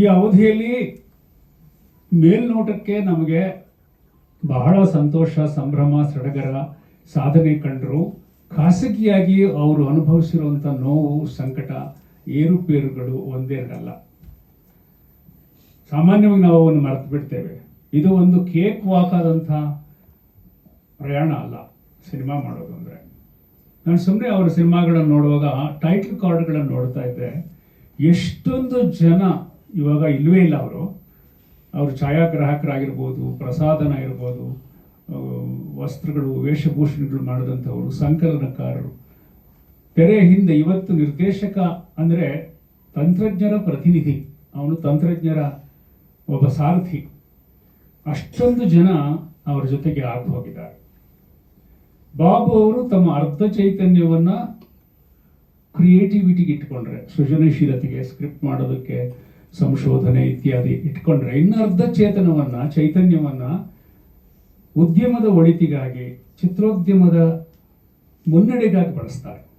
ಈ ಅವಧಿಯಲ್ಲಿ ಮೇಲ್ನೋಟಕ್ಕೆ ನಮಗೆ ಬಹಳ ಸಂತೋಷ, ಸಂಭ್ರಮ, ಸಡಗರ ಸಾಧನೆ ಕಂಡರು. ಖಾಸಗಿಯಾಗಿ ಅವರು ಅನುಭವಿಸಿರುವಂಥ ನೋವು, ಸಂಕಟ, ಏರುಪೇರುಗಳು ಒಂದೇ ಇರಲ್ಲ ಸಾಮಾನ್ಯವಾಗಿ ನಾವು ಅವನ್ನು ಮರೆತು ಬಿಡ್ತೇವೆ. ಇದು ಒಂದು ಕೇಕ್ ವಾಕ್ ಆದಂಥ ಪ್ರಯಾಣ ಅಲ್ಲ, ಸಿನಿಮಾ ಮಾಡೋದು ಅಂದರೆ. ನಾನು ಸುಮ್ಮನೆ ಅವರ ಸಿನಿಮಾಗಳನ್ನು ನೋಡುವಾಗ ಟೈಟಲ್ ಕಾರ್ಡ್ಗಳನ್ನು ನೋಡ್ತಾ ಇದ್ದೆ. ಎಷ್ಟೊಂದು ಜನ ಇವಾಗ ಇಲ್ಲವೇ ಇಲ್ಲ ಅವರು. ಅವರು ಛಾಯಾಗ್ರಾಹಕರಾಗಿರ್ಬೋದು ಪ್ರಸಾದನ ಇರ್ಬೋದು ವಸ್ತ್ರಗಳು, ವೇಷಭೂಷಣಗಳು ಮಾಡಿದಂಥವರು, ಸಂಕಲನಕಾರರು. ತೆರೆ ಹಿಂದೆ ಇವತ್ತು ನಿರ್ದೇಶಕ ಅಂದರೆ ತಂತ್ರಜ್ಞರ ಪ್ರತಿನಿಧಿ. ಅವನು ತಂತ್ರಜ್ಞರ ಒಬ್ಬ ಸಾರಥಿ. ಅಷ್ಟೊಂದು ಜನ ಅವರ ಜೊತೆಗೆ ಆಗಿ ಹೋಗಿದ್ದಾರೆ. ಬಾಬು ಅವರು ತಮ್ಮ ಅರ್ಧ ಚೈತನ್ಯವನ್ನು ಕ್ರಿಯೇಟಿವಿಟಿಗೆ ಇಟ್ಕೊಂಡ್ರೆ. ಸೃಜನಶೀಲತೆಗೆ ಸ್ಕ್ರಿಪ್ಟ್ ಮಾಡೋದಕ್ಕೆ ಸಂಶೋಧನೆ ಇತ್ಯಾದಿ ಇಟ್ಕೊಂಡ್ರೆ ಇನ್ನು ಅರ್ಧ ಚೇತನವನ್ನ, ಚೈತನ್ಯವನ್ನ ಉದ್ಯಮದ ಒಳಿತಿಗಾಗಿ, ಚಿತ್ರೋದ್ಯಮದ ಮುನ್ನಡೆಗಾಗಿ ಬಳಸ್ತಾರೆ.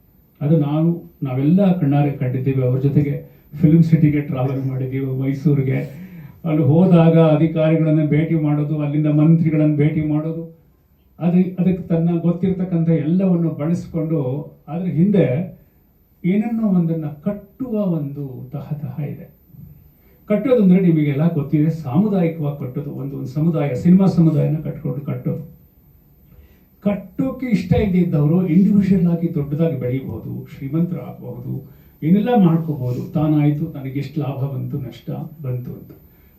ಅದು ನಾವು, ನಾವೆಲ್ಲ ಕಣ್ಣಾರೆ ಕಂಡಿದ್ದೀವಿ. ಅವ್ರ ಜೊತೆಗೆ ಫಿಲ್ಮ್ ಸಿಟಿಗೆ ಟ್ರಾವೆಲ್ ಮಾಡಿದ್ದೀವಿ ಮೈಸೂರಿಗೆ. ಅಲ್ಲಿ ಹೋದಾಗ ಅಧಿಕಾರಿಗಳನ್ನು ಭೇಟಿ ಮಾಡೋದು, ಅಲ್ಲಿಂದ ಮಂತ್ರಿಗಳನ್ನು ಭೇಟಿ ಮಾಡೋದು. ಅದು, ಅದಕ್ಕೆ ತನ್ನ ಗೊತ್ತಿರತಕ್ಕಂಥ ಎಲ್ಲವನ್ನು ಬಳಸಿಕೊಂಡು, ಅದ್ರ ಹಿಂದೆ ಏನನ್ನೋ ಒಂದನ್ನು ಕಟ್ಟುವ ಒಂದು ತಹತಹ ಇದೆ. ಕಟ್ಟೋದು ಅಂದ್ರೆ ನಿಮಗೆಲ್ಲ ಗೊತ್ತಿದೆ, ಸಾಮುದಾಯಿಕವಾಗಿ ಕಟ್ಟೋದು, ಒಂದು ಒಂದು ಸಮುದಾಯ, ಸಿನಿಮಾ ಸಮುದಾಯನ ಕಟ್ಕೊಂಡು ಕಟ್ಟೋದು ಕಟ್ಟೋಕೆ ಇಷ್ಟ ಇದ್ದಿದ್ದವರು ಇಂಡಿವಿಜುವಲ್ ಆಗಿ ದೊಡ್ಡದಾಗಿ ಬೆಳೀಬಹುದು ಶ್ರೀಮಂತರಾಗಬಹುದು ಏನೆಲ್ಲ ಮಾಡ್ಕೋಬಹುದು, ತಾನಾಯ್ತು ನನಗೆ ಎಷ್ಟು ಲಾಭ ಬಂತು, ನಷ್ಟ ಬಂತು ಅಂತ.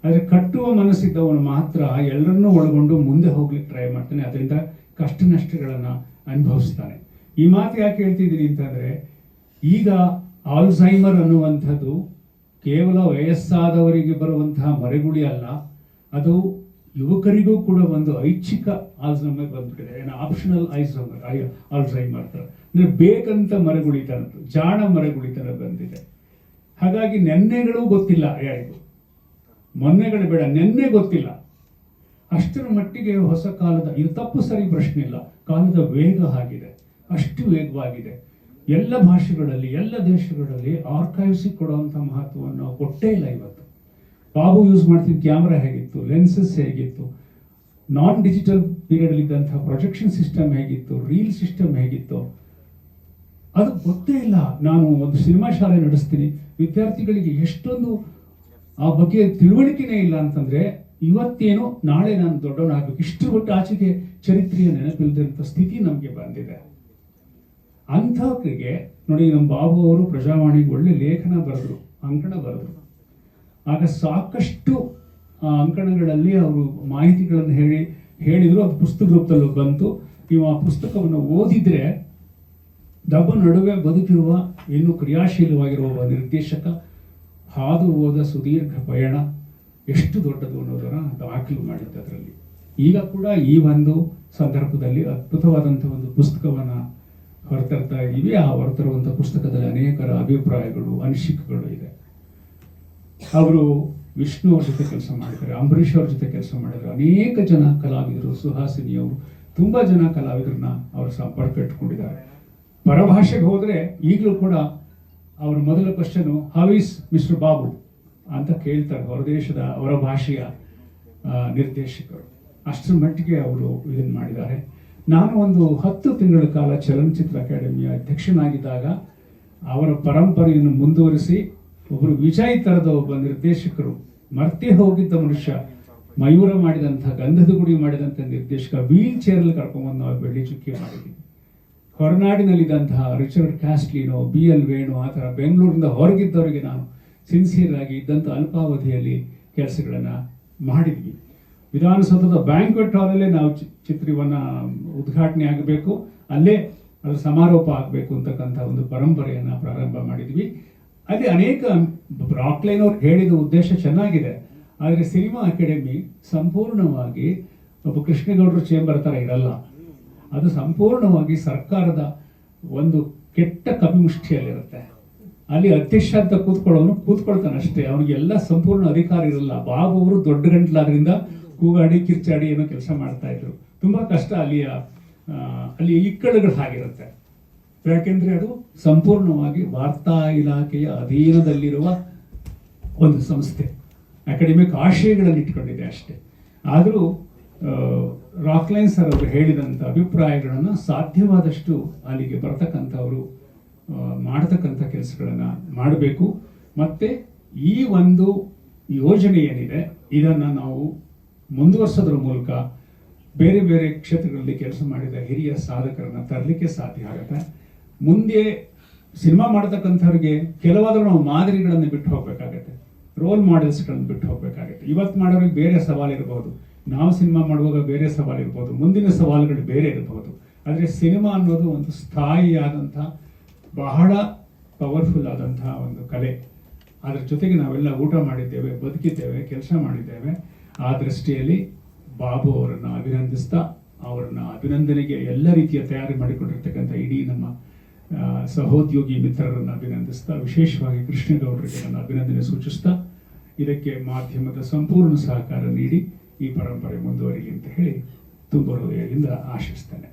ಆದರೆ ಕಟ್ಟುವ ಮನಸ್ಸಿದ್ದವನು ಮಾತ್ರ ಎಲ್ಲರನ್ನೂ ಒಳಗೊಂಡು ಮುಂದೆ ಹೋಗ್ಲಿಕ್ಕೆ ಟ್ರೈ ಮಾಡ್ತಾನೆ, ಅದರಿಂದ ಕಷ್ಟ ನಷ್ಟಗಳನ್ನ ಅನುಭವಿಸ್ತಾನೆ. ಈ ಮಾತು ಯಾಕೆ ಹೇಳ್ತಿದ್ದೀನಿ ಅಂತಂದ್ರೆ, ಈಗ ಆಲ್ಝೈಮರ್ ಅನ್ನುವಂಥದ್ದು ಕೇವಲ ವಯಸ್ಸಾದವರಿಗೆ ಬರುವಂತಹ ಮರೆಗುಳಿ ಅಲ್ಲ, ಅದು ಯುವಕರಿಗೂ ಕೂಡ ಒಂದು ಐಚ್ಛಿಕ ಆಲ್ಝೈಮರ್ ಬಂದ್ಬಿಟ್ಟಿದೆ. ಏನೋ ಆಪ್ಷನಲ್ ಐಝೈಮರ್ ಆಲ್ಝೈಮರ್ ಮಾಡ್ತಾರೆ ಅಂದ್ರೆ ಬೇಕಂತ ಮರೆಗುಳಿತನದ್ದು ಜಾಣ ಮರೆಗುಳಿತನ ಬಂದಿದೆ. ಹಾಗಾಗಿ ನೆನ್ನೆಗಳು ಗೊತ್ತಿಲ್ಲ ಯಾರಿಗೂ. ಮೊನ್ನೆಗಳು ಬೇಡ, ನೆನ್ನೆ ಗೊತ್ತಿಲ್ಲ. ಅಷ್ಟರ ಮಟ್ಟಿಗೆ ಹೊಸ ಕಾಲದ, ಇದು ತಪ್ಪು ಸರಿ ಪ್ರಶ್ನೆ ಇಲ್ಲ. ಕಾಲದ ವೇಗ ಆಗಿದೆ, ಅಷ್ಟು ವೇಗವಾಗಿದೆ. ಎಲ್ಲ ಭಾಷೆಗಳಲ್ಲಿ, ಎಲ್ಲ ದೇಶಗಳಲ್ಲಿ ಆರ್ಕೈವ್ಸಿ ಕೊಡುವಂಥ ಮಹತ್ವವನ್ನು ಕೊಟ್ಟೇ ಇಲ್ಲ ಇವತ್ತು. ಬಾಬು ಯೂಸ್ ಮಾಡ್ತಿದ್ದ ಕ್ಯಾಮ್ರಾ ಹೇಗಿತ್ತು ಲೆನ್ಸಸ್ ಹೇಗಿತ್ತು ನಾನ್ ಡಿಜಿಟಲ್ ಪೀರಿಯಡ್ ಇದ್ದಂಥ ಪ್ರೊಜೆಕ್ಷನ್ ಸಿಸ್ಟಮ್ ಹೇಗಿತ್ತು ರೀಲ್ ಸಿಸ್ಟಮ್ ಹೇಗಿತ್ತು, ಅದು ಗೊತ್ತೇ ಇಲ್ಲ. ನಾನು ಒಂದು ಸಿನಿಮಾ ಶಾಲೆ ನಡೆಸ್ತೀನಿ. ವಿದ್ಯಾರ್ಥಿಗಳಿಗೆ ಎಷ್ಟೊಂದು ಆ ಬಗ್ಗೆ ತಿಳುವಳಿಕೆನೇ ಇಲ್ಲ ಅಂತಂದ್ರೆ, ಇವತ್ತೇನು ನಾಳೆ ನಾನು ದೊಡ್ಡವನಾಗಬೇಕು. ಇಷ್ಟು ಒಟ್ಟು ಆಚೆಗೆ ಚರಿತ್ರೆಯ ನೆನಪಿಲ್ಲದಂಥ ಸ್ಥಿತಿ ನಮಗೆ ಬಂದಿದೆ. ಅಂಥವ್ರಿಗೆ ನೋಡಿ, ನಮ್ಮ ಬಾಬು ಅವರು ಪ್ರಜಾವಾಣಿಗೆ ಒಳ್ಳೆ ಲೇಖನ ಬರೆದ್ರು, ಅಂಕಣ ಬರೆದ್ರು. ಆಗ ಸಾಕಷ್ಟು ಅಂಕಣಗಳಲ್ಲಿ ಅವರು ಮಾಹಿತಿಗಳನ್ನು ಹೇಳಿ, ಹೇಳಿದರು, ಅದು ಪುಸ್ತಕ ರೂಪದಲ್ಲಿ ಬಂತು. ನೀವು ಆ ಪುಸ್ತಕವನ್ನು ಓದಿದ್ರೆ, ದಬ್ಬ ನಡುವೆ ಬದುಕಿರುವ, ಇನ್ನೂ ಕ್ರಿಯಾಶೀಲವಾಗಿರುವ ಒಬ್ಬ ನಿರ್ದೇಶಕ, ಹಾದು ಹೋದ ಸುದೀರ್ಘ ಪಯಣ, ಎಷ್ಟು ದೊಡ್ಡದು ಅನ್ನೋದನ್ನು ದಾಖಲು ಮಾಡಿದ್ದು ಅದರಲ್ಲಿ ಈಗ ಕೂಡ ಈ ಒಂದು ಸಂದರ್ಭದಲ್ಲಿ ಅದ್ಭುತವಾದಂಥ ಒಂದು ಪುಸ್ತಕವನ್ನ ಹೊರತರ್ತಾ ಇದ್ದೀವಿ ಆ ಹೊರತರುವಂಥ ಪುಸ್ತಕದಲ್ಲಿ ಅನೇಕರ ಅಭಿಪ್ರಾಯಗಳು, ಅನಿಸಿಕೆಗಳು ಇದೆ. ಅವರು ವಿಷ್ಣು ಅವ್ರ ಜೊತೆ ಕೆಲಸ ಮಾಡಿದ್ದಾರೆ, ಅಂಬರೀಷ್ ಅವ್ರ ಜೊತೆ ಕೆಲಸ ಮಾಡಿದ್ದಾರೆ. ಅನೇಕ ಜನ ಕಲಾವಿದರು ಸುಹಾಸಿನಿಯವರು ತುಂಬ ಜನ ಕಲಾವಿದರನ್ನ ಅವರು ಸಂಪರ್ಕ ಇಟ್ಕೊಂಡಿದ್ದಾರೆ. ಪರಭಾಷೆಗೆ ಹೋದರೆ ಈಗಲೂ ಕೂಡ ಅವರ ಮೊದಲ ಕ್ವಶನ್ ಹವೀಸ್ ಮಿಸ್ಟರ್ ಬಾಬು ಅಂತ ಕೇಳ್ತಾರೆ ಹೊರದೇಶದ ಅವರ ಭಾಷೆಯ ನಿರ್ದೇಶಕರು. ಅಷ್ಟರ ಮಟ್ಟಿಗೆ ಅವರು ಇದನ್ನು ಮಾಡಿದ್ದಾರೆ. ನಾನು ಒಂದು ಹತ್ತು ತಿಂಗಳ ಕಾಲ ಚಲನಚಿತ್ರ ಅಕಾಡೆಮಿಯ ಅಧ್ಯಕ್ಷನಾಗಿದ್ದಾಗ ಅವರ ಪರಂಪರೆಯನ್ನು ಮುಂದುವರಿಸಿ ಒಬ್ಬರು ವಿಜಯ್ ತರದ ಒಬ್ಬ ನಿರ್ದೇಶಕರು, ಮರ್ತೆ ಹೋಗಿದ್ದ ಮನುಷ್ಯ, ಮಯೂರ ಮಾಡಿದಂಥ ಗಂಧದ ಗುಡಿ ಮಾಡಿದಂಥ ನಿರ್ದೇಶಕ, ವೀಲ್ ಚೇರಲ್ಲಿ ಕರ್ಕೊಂಡ್ಬಂದು ನಾವು ಬೆಳ್ಳಿ ಚುಕ್ಕಿ ಮಾಡಿದ್ವಿ. ಹೊರನಾಡಿನಲ್ಲಿದ್ದಂತಹ Richard Castelino, B L Venu, ಆ ಥರ ಬೆಂಗಳೂರಿಂದ ಹೊರಗಿದ್ದವರಿಗೆ ನಾನು ಸಿನ್ಸಿಯರ್ ಆಗಿ ಇದ್ದಂಥ ಅಲ್ಪಾವಧಿಯಲ್ಲಿ ಕೆಲಸಗಳನ್ನು ಮಾಡಿದ್ವಿ. ವಿಧಾನಸೌಧದ ಬ್ಯಾಂಕ್ವೆಟ್ ಹಾಲಲ್ಲೇ ನಾವು ಚಿತ್ರವನ್ನ ಉದ್ಘಾಟನೆ ಆಗಬೇಕು. ಅಲ್ಲೇ ಅದರ ಸಮಾರೋಪ ಆಗಬೇಕು ಅಂತಕ್ಕಂಥ ಒಂದು ಪರಂಪರೆಯನ್ನ ಪ್ರಾರಂಭ ಮಾಡಿದ್ವಿ. ಅಲ್ಲಿ ಅನೇಕ ರಾಕ್ಲೈನ್ ಅವ್ರು ಹೇಳಿದ ಉದ್ದೇಶ ಚೆನ್ನಾಗಿದೆ. ಆದರೆ ಸಿನಿಮಾ ಅಕಾಡೆಮಿ ಸಂಪೂರ್ಣವಾಗಿ ಒಬ್ಬ ಕೃಷ್ಣೇಗೌಡರು ಚೇಂಬರ್ ಥರ ಇರಲ್ಲ. ಅದು ಸಂಪೂರ್ಣವಾಗಿ ಸರ್ಕಾರದ ಒಂದು ಕೆಟ್ಟ ಕಪಿಮುಷ್ಟಿಯಲ್ಲಿರುತ್ತೆ ಅಲ್ಲಿ ಅಧ್ಯಕ್ಷ ಅಂತ ಕೂತ್ಕೊಳ್ಳೋನು ಕೂತ್ಕೊಳ್ತಾನೆ ಅಷ್ಟೇ ಅವನಿಗೆಲ್ಲ ಸಂಪೂರ್ಣ ಅಧಿಕಾರ ಇರಲ್ಲ. ಬಾಬು ಅವರು ದೊಡ್ಡ ಗಂಟ್ಲಾದ್ರಿಂದ ಕೂಗಾಡಿ, ಕಿರ್ಚಾಡಿ ಏನೋ ಕೆಲಸ ಮಾಡ್ತಾ ಇದ್ರು. ತುಂಬಾ ಕಷ್ಟ ಅಲ್ಲಿಯ ಅಲ್ಲಿ ಇಕ್ಕಳುಗಳು ಹಾಗಿರುತ್ತೆ. ಯಾಕೆಂದ್ರೆ ಅದು ಸಂಪೂರ್ಣವಾಗಿ ವಾರ್ತಾ ಇಲಾಖೆಯ ಅಧೀನದಲ್ಲಿರುವ ಒಂದು ಸಂಸ್ಥೆ. ಅಕಾಡೆಮಿಕ್ ಆಶಯಗಳನ್ನು ಇಟ್ಕೊಂಡಿದೆ ಅಷ್ಟೇ. ಆದರೂ ರಾಕ್ಲೈನ್ ಸರ್ ಅವರು ಹೇಳಿದಂಥ ಅಭಿಪ್ರಾಯಗಳನ್ನು ಸಾಧ್ಯವಾದಷ್ಟು ಅಲ್ಲಿಗೆ ಬರ್ತಕ್ಕಂಥವರು ಮಾಡತಕ್ಕಂಥ ಕೆಲಸಗಳನ್ನು ಮಾಡಬೇಕು. ಮತ್ತೆ ಈ ಒಂದು ಯೋಜನೆ ಏನಿದೆ, ಇದನ್ನು ನಾವು ಮುಂದುವರ್ಸೋದ್ರ ಮೂಲಕ ಬೇರೆ ಬೇರೆ ಕ್ಷೇತ್ರಗಳಲ್ಲಿ ಕೆಲಸ ಮಾಡಿದ ಹಿರಿಯ ಸಾಧಕರನ್ನ ತರಲಿಕ್ಕೆ ಸಾಧ್ಯ ಆಗುತ್ತೆ. ಮುಂದೆ ಸಿನಿಮಾ ಮಾಡತಕ್ಕಂಥವ್ರಿಗೆ ಕೆಲವಾದ್ರೂ ನಾವು ಮಾದರಿಗಳನ್ನು ಬಿಟ್ಟು ಹೋಗ್ಬೇಕಾಗತ್ತೆ. ರೋಲ್ ಮಾಡೆಲ್ಸ್ಗಳನ್ನು ಬಿಟ್ಟು ಹೋಗ್ಬೇಕಾಗತ್ತೆ. ಇವತ್ತು ಮಾಡೋರಿಗೆ ಬೇರೆ ಸವಾಲು ಇರಬಹುದು ನಾವು ಸಿನಿಮಾ ಮಾಡುವಾಗ ಬೇರೆ ಸವಾಲು ಇರ್ಬೋದು. ಮುಂದಿನ ಸವಾಲುಗಳು ಬೇರೆ ಇರಬಹುದು ಆದರೆ ಸಿನಿಮಾ ಅನ್ನೋದು ಒಂದು ಸ್ಥಾಯಿಯಾದಂಥ, ಬಹಳ ಪವರ್ಫುಲ್ ಆದಂತಹ ಒಂದು ಕಲೆ. ಅದರ ಜೊತೆಗೆ ನಾವೆಲ್ಲ ಊಟ ಮಾಡಿದ್ದೇವೆ, ಬದುಕಿದ್ದೇವೆ, ಕೆಲಸ ಮಾಡಿದ್ದೇವೆ. ಆ ದೃಷ್ಟಿಯಲ್ಲಿ ಬಾಬು ಅವರನ್ನು ಅಭಿನಂದಿಸ್ತಾ, ಅವರನ್ನ ಅಭಿನಂದನೆಗೆ ಎಲ್ಲ ರೀತಿಯ ತಯಾರಿ ಮಾಡಿಕೊಂಡಿರ್ತಕ್ಕಂಥ ಇಡೀ ನಮ್ಮ ಸಹೋದ್ಯೋಗಿ ಮಿತ್ರರನ್ನು ಅಭಿನಂದಿಸ್ತಾ, ವಿಶೇಷವಾಗಿ ಕೃಷ್ಣೇಗೌಡರಿಗೆ ನನ್ನ ಅಭಿನಂದನೆ ಸೂಚಿಸ್ತಾ, ಇದಕ್ಕೆ ಮಾಧ್ಯಮದ ಸಂಪೂರ್ಣ ಸಹಕಾರ ನೀಡಿ ಈ ಪರಂಪರೆ ಮುಂದುವರಿಲಿ ಅಂತ ಹೇಳಿ ತುಂಬ ಹೃದಯದಿಂದ ಆಶಿಸ್ತೇನೆ.